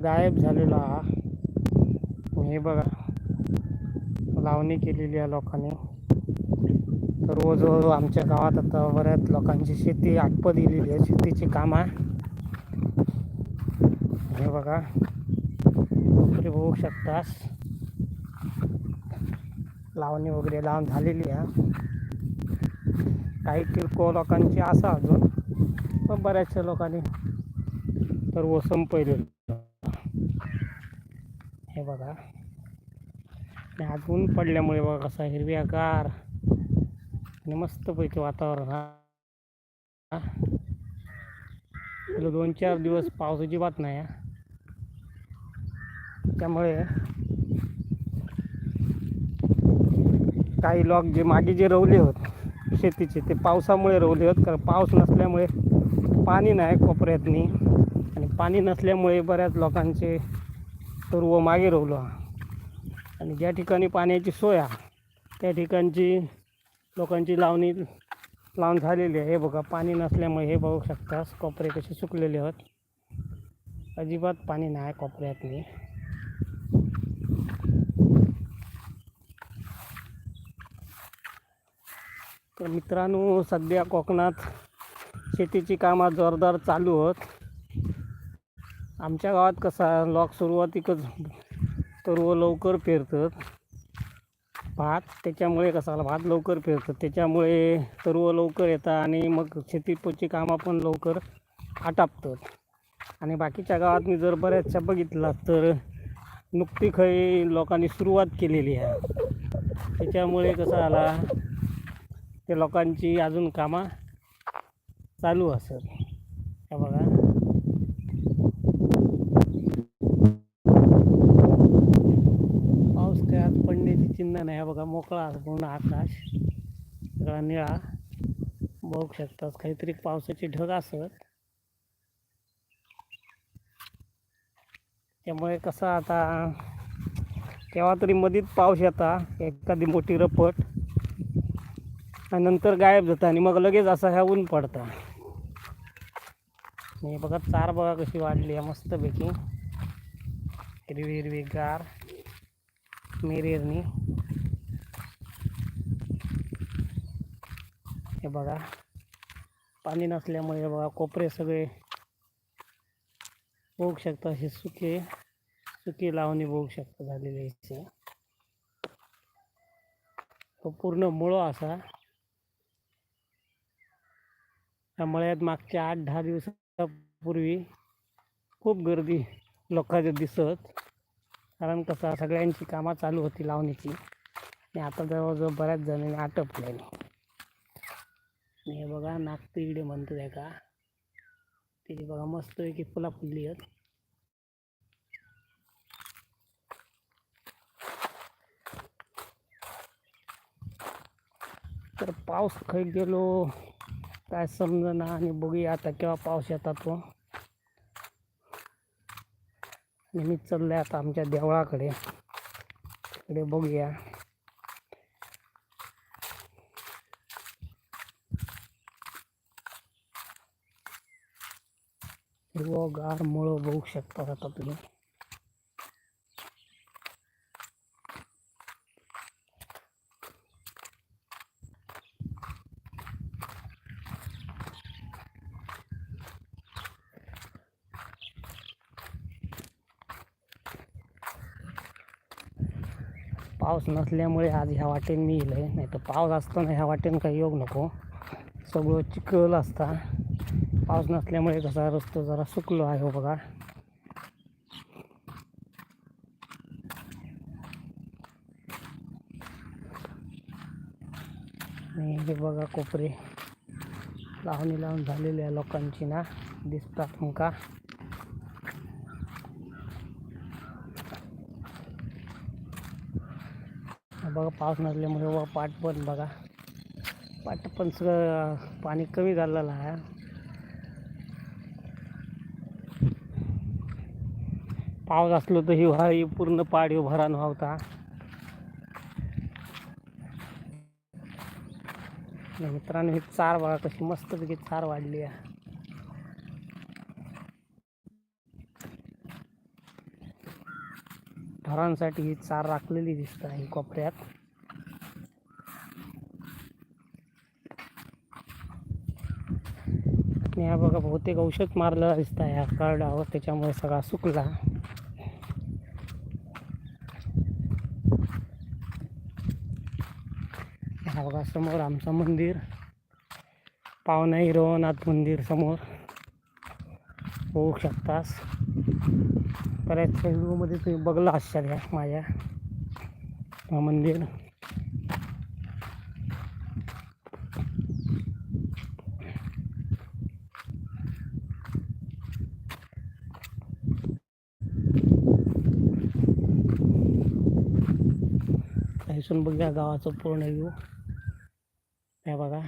गायब झालेला हा हे बघा लावणी केलेली आहे लोकांनी. रोज आमच्या गावात आता बऱ्याच लोकांची शेती आटप दिलेली आहे शेतीची कामं आहे. हे बघा तुम्ही बघू शकतास. लावणी वगैरे लावून झालेली आहे. काही किरकोळ लोकांची असा अजून पण बऱ्याचशा लोकांनी तर वसम पहिले. हे बघा. आज ऊन पडल्यामुळे बघा कसा हिरव्यागार आणि मस्तपैकी वातावरण हा. हा. दोन चार दिवस पाऊस अजिबात नाही त्यामुळे काही लोक जे मागे जे रवले होत शेतीचे ते पावसामुळे रवले होत. कारण पाऊस नसल्यामुळे पाणी नाही कोपऱ्यातनी. आणि पाणी नसल्यामुळे बऱ्याच लोकांचे सर्व मागे रवलं आणि ज्या ठिकाणी पाण्याची सोय आहे त्या ठिकाणची लोकांची लावणी लावून झालेली आहे. हे बघा पाणी नसल्यामुळे हे बघू शकता कोपरे कसे सुकलेले आहेत. अजिबात पाणी नाही कोपऱ्यातनी तर मित्रांनो सध्या कोकणात शेतीची कामं जोरदार चालू आहेत. आमच्या गावात कसा लोक सुरुवातीकच तरुव लवकर पेरतात. भात त्याच्यामुळे कसा भात लवकर पेरतात. त्याच्यामुळे तरुव लवकर येतात आणि मग शेतीपोची कामं पण लवकर आटापतात. आणि बाकीच्या गावात मी जर बऱ्याचशा बघितला तर नुकती खरी लोकांनी सुरुवात केलेली आहे. त्याच्यामुळे कसं आला ते लोकांची अजून कामं चालू असत. हे बघा पाऊस काय आज पडण्याची नाही हे बघा मोकळा पूर्ण आकाश. सगळा निळा. बघू शकतात काहीतरी पावसाची ढग असत. त्यामुळे कसं आता केव्हा तरी मधीत पाऊस येता एखादी मोठी रपट. आणि नंतर गायब जातं आणि मग लगेच असा ह्या ऊन पडता. आणि बघा चार बघा कशी वाढली आहे मस्तपैकी. हिरवी हिरवी गार. मेरेरनी. हे बघा. पाणी नसल्यामुळे बघा कोपरे सगळे बघू शकता. हे सुके सुकी लावणी बघू शकता झालेले इथे. तो पूर्ण मुळं असा. त्या मळ्यात मागच्या आठ दहा दिवसापूर्वी खूप गर्दी लोकांच्या दिसत. कारण कसं सगळ्यांची कामं चालू होती लावणीची. आणि आता जवळजवळ बऱ्याच जणांनी आणि हे बघा नागती इकडे म्हणतो आहे का? तिथे बघा मस्त की फुला फुलली आहेत. तर पाऊस खै गेलो काय समजना आणि बघूया आता केव्हा पाऊस येतात तो. आणि मी चाललोय आता आमच्या देवळाकडे. तिकडे बघूया. गार मुळं बघू शकता आता तुम्ही पाऊस नसल्यामुळे आज ह्या वाटेने मी येईल नाही तर पाऊस असताना ह्या काही योग नको। सगळं चिखल असता पाऊस नसल्यामुळे कसा रस्तो जरा सुकलो आहे हो बघा. आणि हे बघा कोपरे लावणी लावून झालेल्या लोकांची ना दिसतात तुमका का? बघा पाऊस नसल्यामुळे व पाट पण बघा. पाट पण सगळं पाणी कमी झालेलं आहे. पाऊस असलो तर हिवाळी पूर्ण पाडीव भरान व्हावता. मित्रांनो ही चार बघा कशी मस्तपैकी चार वाढली आहे. ढोरांसाठी ही चार राखलेली दिसत आहे कोपऱ्यात. आणि हा बघा बहुतेक औषध मारलेला दिसत आहे ह्या कार्डावर त्याच्यामुळे सगळा सुकला. हा बघा समोर आमचं मंदिर. पावना हिरवनाथ मंदिर समोर. होऊ शकतास. बऱ्याच व्हिडिओमध्ये तुम्ही बघला असाल या माझ्या हा मंदिर. इथून बघूया गावाचं पूर्ण व्ह्यू हे बघा.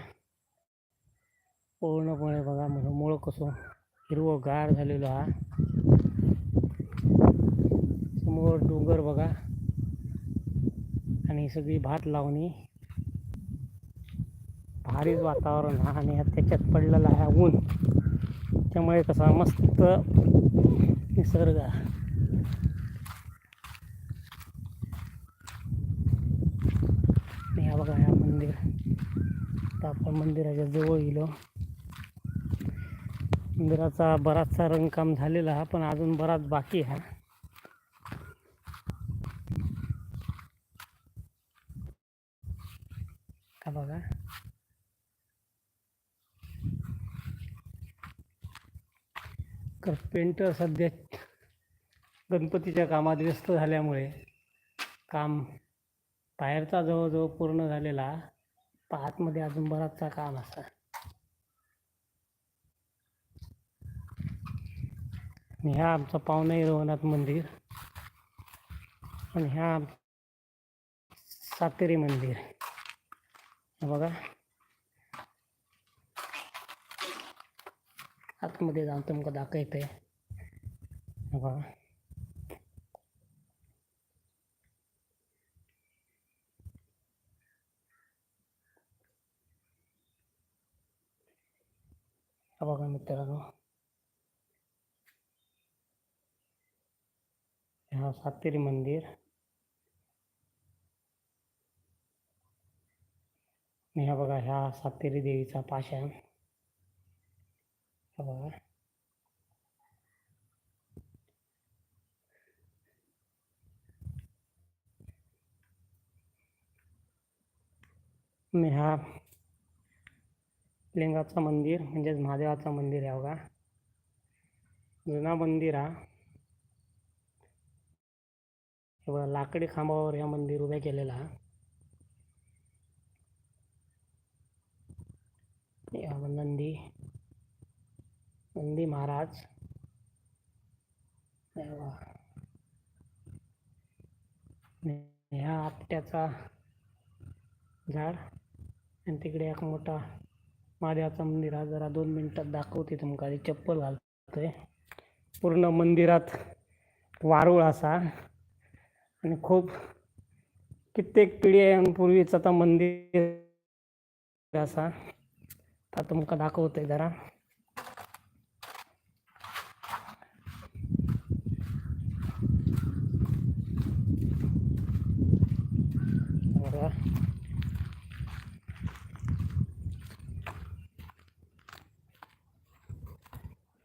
पूर्णपणे बघा म्हणून मुळं कसं हिरवं गार झालेलं हा. समोर डोंगर बघा. आणि सगळी भात लावणी. भारीच वातावरण हा आणि त्याच्यात पडलेला आहे ऊन. त्यामुळे कसा मस्त निसर्ग. आणि हा बघा ह्या मंदिर. आता आपण मंदिराच्या जवळ गेलो. मंदिराचा बराचसा रंगकाम झालेला हा पण अजून बराच बाकी हा. का बघा? तर पेंटर सध्या गणपतीच्या कामात व्यस्त झाल्यामुळे काम बाहेरचा जवळजवळ पूर्ण झालेला. आतमध्ये अजून बराचसा काम असा ह्या आमचं पाहुणे रवनाथ मंदिर आणि ह्या आम- सातेरी मंदिर. बघा. आतमध्ये जाऊन तुमका दाखवते हे बघा. बघा मित्रांनो ह्या सातेरी मंदिर आणि ह्या बघा ह्या सातेरी देवीचा पाषाण हा बघा आणि हा लिंगाचं मंदिर म्हणजेच महादेवाचं मंदिर आहे बघा. जुना मंदिर हा. बघा लाकडी खांबावर ह्या मंदिर उभे केलेला हा. नंदी. नंदी महाराज. ह्या आपट्याचा झाड. आणि तिकडे एक मोठा महादेवाचं मंदिर हा जरा दोन मिनटात दाखवते तुमका आधी चप्पल घालतोय. पूर्ण मंदिरात वारूळ असा. आणि खूप कित्येक पिढ्यांपूर्वीच आता मंदिर असा. आता तुमका दाखवतोय जरा बघा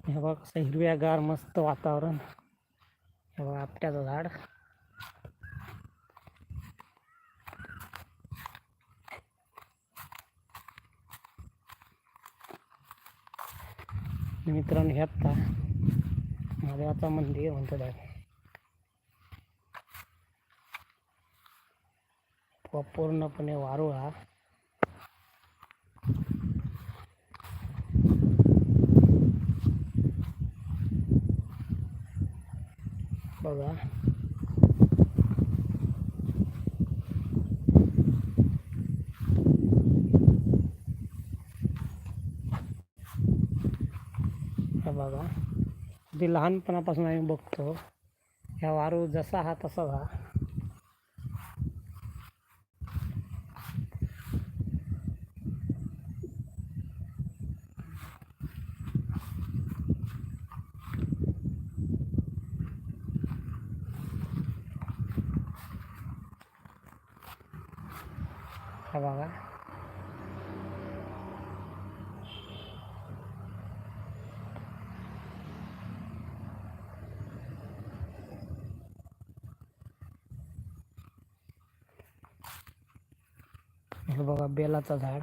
हे बघा कसं हिरव्यागार मस्त वातावरण. हे बघा आपट्याचं झाड. मित्रांनो हे आता महादेवाचं मंदिर म्हणतात आहे पूर्णपणे वारुळा. बघा. हे बघा. अगदी लहानपणापासून आम्ही बघतो. ह्या वारू जसा हा तसा हा हा बघा. हे बघा बेलाचं झाड.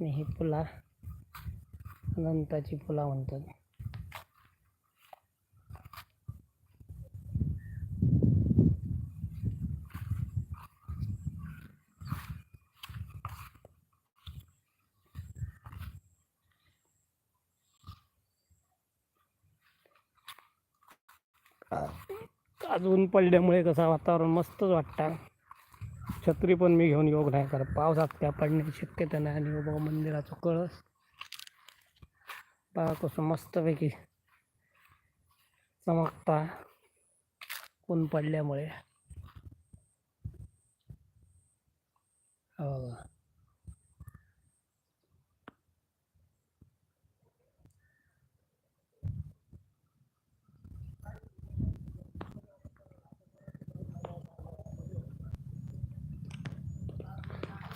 आणि ही फुला अनंताची फुला म्हणतात. आज ऊन पडल्यामुळे कसं वातावरण मस्तच वाटतं. छत्री पण मी घेऊन योग नाही करत. पावसात त्या पडण्याची शक्यता नाही आणि बाबा मंदिराचं कळस. बघा कसं मस्तपैकी चमकता ऊन पडल्यामुळे.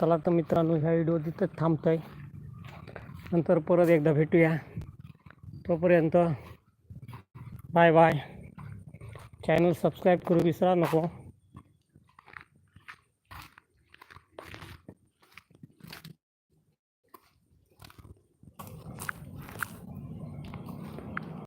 चला तर मित्रांनो ह्या व्हिडिओ तिथंच आहे नंतर परत एकदा भेटूया. तोपर्यंत बाय बाय चॅनल सबस्क्राईब करू विसरा नको.